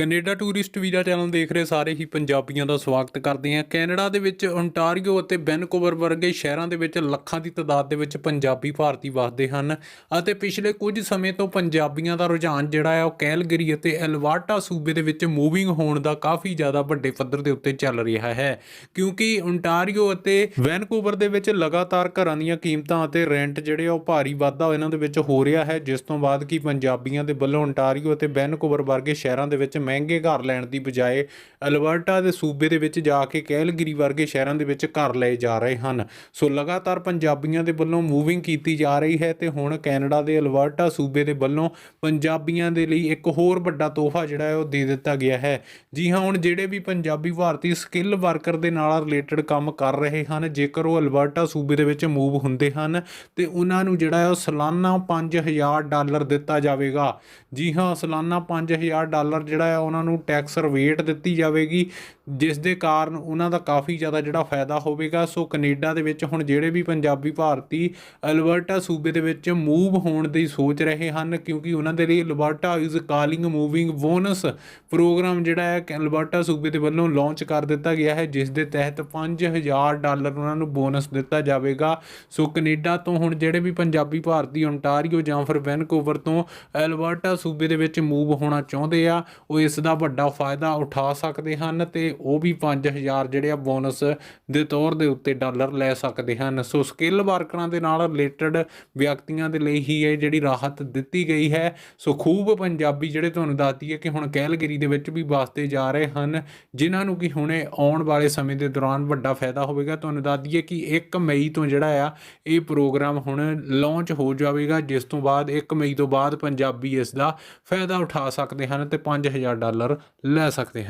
Canada tourist visa channel ਦੇਖ ਰਹੇ ਸਾਰੇ ਹੀ ਪੰਜਾਬੀਆਂ ਦਾ ਸਵਾਗਤ ਕਰਦੇ ਹਾਂ। ਕੈਨੇਡਾ ਦੇ ਵਿੱਚ ਓਨਟਾਰੀਓ ਅਤੇ ਵੈਨਕੂਵਰ ਵਰਗੇ ਸ਼ਹਿਰਾਂ ਦੇ ਵਿੱਚ ਲੱਖਾਂ ਦੀ ਤਾਦਾਦ ਦੇ ਵਿੱਚ ਪੰਜਾਬੀ ਭਾਰਤੀ ਵਸਦੇ ਹਨ ਅਤੇ ਪਿਛਲੇ ਕੁਝ ਸਮੇਂ ਤੋਂ ਪੰਜਾਬੀਆਂ ਦਾ ਰੁਝਾਨ ਜਿਹੜਾ ਹੈ ਉਹ ਕੈਲਗਰੀ ਅਤੇ ਐਲਵਾਟਾ ਸੂਬੇ ਦੇ ਵਿੱਚ ਮੂਵਿੰਗ ਹੋਣ ਦਾ ਕਾਫੀ ਜ਼ਿਆਦਾ ਵੱਡੇ ਪੱਧਰ ਦੇ ਉੱਤੇ ਚੱਲ ਰਿਹਾ ਹੈ। ਕਿਉਂਕਿ ਓਨਟਾਰੀਓ ਅਤੇ ਵੈਨਕੂਵਰ ਦੇ ਵਿੱਚ ਲਗਾਤਾਰ ਘਰਾਂ ਦੀਆਂ ਕੀਮਤਾਂ ਅਤੇ ਰੈਂਟ ਜਿਹੜੇ ਆ ਉਹ ਭਾਰੀ ਵਾਧਾ ਇਹਨਾਂ ਦੇ ਵਿੱਚ ਹੋ ਰਿਹਾ ਹੈ। ਜਿਸ ਤੋਂ ਬਾਅਦ ਕਿ ਪੰਜਾਬੀਆਂ ਦੇ ਵੱਲੋਂ ਓਨਟਾਰੀਓ ਅਤੇ ਵੈਨਕੂਵਰ ਵਰਗੇ ਸ਼ਹਿਰਾਂ ਦੇ ਵਿੱਚ ਮਹਿੰਗੇ ਘਰ ਲੈਣ ਦੀ ਬਜਾਏ ਅਲਬਰਟਾ ਦੇ ਸੂਬੇ ਦੇ ਵਿੱਚ ਜਾ ਕੇ ਕੈਲਗਰੀ ਵਰਗੇ ਸ਼ਹਿਰਾਂ ਦੇ ਵਿੱਚ ਘਰ ਲਏ ਜਾ ਰਹੇ ਹਨ। ਸੋ ਲਗਾਤਾਰ ਪੰਜਾਬੀਆਂ ਦੇ ਵੱਲੋਂ ਮੂਵਿੰਗ ਕੀਤੀ ਜਾ ਰਹੀ ਹੈ ਤੇ ਹੁਣ ਕੈਨੇਡਾ ਦੇ ਅਲਬਰਟਾ ਸੂਬੇ ਦੇ ਵੱਲੋਂ ਪੰਜਾਬੀਆਂ ਦੇ ਲਈ ਇੱਕ ਹੋਰ ਵੱਡਾ ਤੋਹਫਾ ਜਿਹੜਾ ਹੈ ਉਹ ਦੇ ਦਿੱਤਾ ਗਿਆ ਹੈ। ਜੀ ਹਾਂ, ਹੁਣ ਜਿਹੜੇ ਵੀ ਪੰਜਾਬੀ ਭਾਰਤੀ ਸਕਿੱਲ ਵਰਕਰ ਦੇ ਨਾਲ ਰਿਲੇਟਡ ਕੰਮ ਕਰ ਰਹੇ ਹਨ, ਜੇਕਰ ਉਹ ਅਲਬਰਟਾ ਸੂਬੇ ਦੇ ਵਿੱਚ ਮੂਵ ਹੁੰਦੇ ਹਨ, ਤੇ ਉਹਨਾਂ ਨੂੰ ਜਿਹੜਾ ਹੈ ਉਹ ਸਾਲਾਨਾ 5000 ਡਾਲਰ ਦਿੱਤਾ ਜਾਵੇਗਾ। ਜੀ ਹਾਂ, ਸਾਲਾਨਾ 5000 ਡਾਲਰ ਜਿਹੜਾ ਹੈ ਉਹਨਾਂ ਨੂੰ ਟੈਕਸ ਰਿਬੇਟ ਦਿੱਤੀ ਜਾਵੇਗੀ। ਜਿਸ ਦੇ ਕਾਰਨ ਉਹਨਾਂ ਦਾ ਕਾਫੀ ਜ਼ਿਆਦਾ ਜਿਹੜਾ ਫਾਇਦਾ ਹੋਵੇਗਾ। ਸੋ ਕੈਨੇਡਾ ਦੇ ਵਿੱਚ ਹੁਣ ਜਿਹੜੇ ਵੀ ਪੰਜਾਬੀ ਭਾਰਤੀ ਅਲਬਰਟਾ ਸੂਬੇ ਦੇ ਵਿੱਚ ਮੂਵ ਹੋਣ ਦੀ ਸੋਚ ਰਹੇ ਹਨ, ਕਿਉਂਕਿ ਉਹਨਾਂ ਦੇ ਲਈ Alberta is calling moving bonus programme ਜਿਹੜਾ ਹੈ ਅਲਬਰਟਾ ਸੂਬੇ ਦੇ ਵੱਲੋਂ ਲਾਂਚ ਕਰ ਦਿੱਤਾ ਗਿਆ ਹੈ, ਜਿਸ ਦੇ ਤਹਿਤ 5000 ਡਾਲਰ ਉਹਨਾਂ ਨੂੰ ਬੋਨਸ ਦਿੱਤਾ ਜਾਵੇਗਾ। ਸੋ ਕੈਨੇਡਾ ਤੋਂ ਹੁਣ ਜਿਹੜੇ ਵੀ ਪੰਜਾਬੀ ਭਾਰਤੀ ਓਨਟਾਰੀਓ ਜਾਂ ਫਿਰ ਵੈਨਕੂਵਰ ਤੋਂ ਅਲਬਰਟਾ ਸੂਬੇ ਦੇ ਵਿੱਚ ਮੂਵ ਹੋਣਾ ਚਾਹੁੰਦੇ ਆ, ਉਹ ਇਸ ਦਾ ਵੱਡਾ ਫਾਇਦਾ ਉਠਾ ਸਕਦੇ ਹਨ ਤੇ ਉਹ ਵੀ 5000 ਜਿਹੜੇ ਆ ਬੋਨਸ ਦੇ ਤੌਰ ਦੇ ਉੱਤੇ ਡਾਲਰ ਲੈ ਸਕਦੇ ਹਨ। ਸੋ ਸਕਿੱਲ ਵਰਕਰਾਂ ਦੇ ਨਾਲ ਰਿਲੇਟਡ ਵਿਅਕਤੀਆਂ ਦੇ ਲਈ ਹੀ ਇਹ ਜਿਹੜੀ ਰਾਹਤ ਦਿੱਤੀ ਗਈ ਹੈ। ਸੋ ਖੂਬ ਪੰਜਾਬੀ ਜਿਹੜੇ ਤੁਹਾਨੂੰ ਦੱਸਦੀ ਹੈ ਕਿ ਹੁਣ ਕੈਲਗਰੀ ਦੇ ਵਿੱਚ ਵੀ ਵਸਦੇ ਜਾ ਰਹੇ ਹਨ, ਜਿਨ੍ਹਾਂ ਨੂੰ ਕਿ ਹੁਣੇ ਆਉਣ ਵਾਲੇ ਸਮੇਂ ਦੇ ਦੌਰਾਨ ਵੱਡਾ ਫਾਇਦਾ ਹੋਵੇਗਾ। ਤੁਹਾਨੂੰ ਦੱਸਦੀ ਹੈ ਕਿ 1 ਮਈ ਤੋਂ ਜਿਹੜਾ ਆ, ਇਹ ਪ੍ਰੋਗਰਾਮ ਹੁਣ ਲਾਂਚ ਹੋ ਜਾਵੇਗਾ, ਜਿਸ ਤੋਂ ਬਾਅਦ 1 ਮਈ ਤੋਂ ਬਾਅਦ ਪੰਜਾਬੀ ਇਸ ਦਾ ਫਾਇਦਾ ਉਠਾ ਸਕਦੇ ਹਨ ਤੇ 5000 ਡਾਲਰ ਲੈ ਸਕਦੇ ਹਨ।